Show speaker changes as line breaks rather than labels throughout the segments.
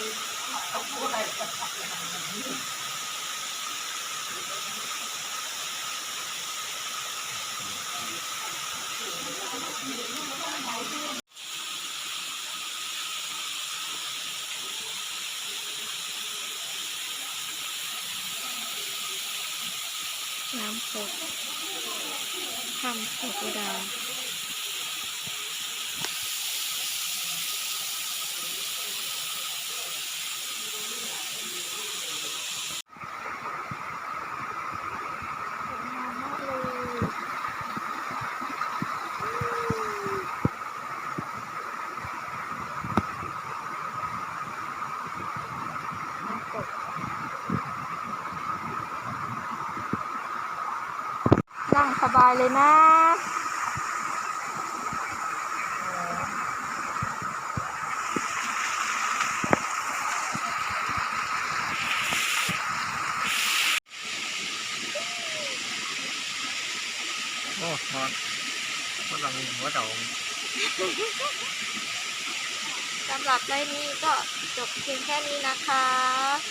น้ำตกทำสดกระดาษงสบายเลยนะ
โอ้นอนกำลังหัวเต่า
สำหรับไลฟ์นี้ก็จบเพียงแค่นี้นะคะ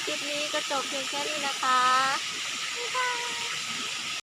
คลิปนี้ก็จบเพียงแค่นี้นะคะบ๊ายบาย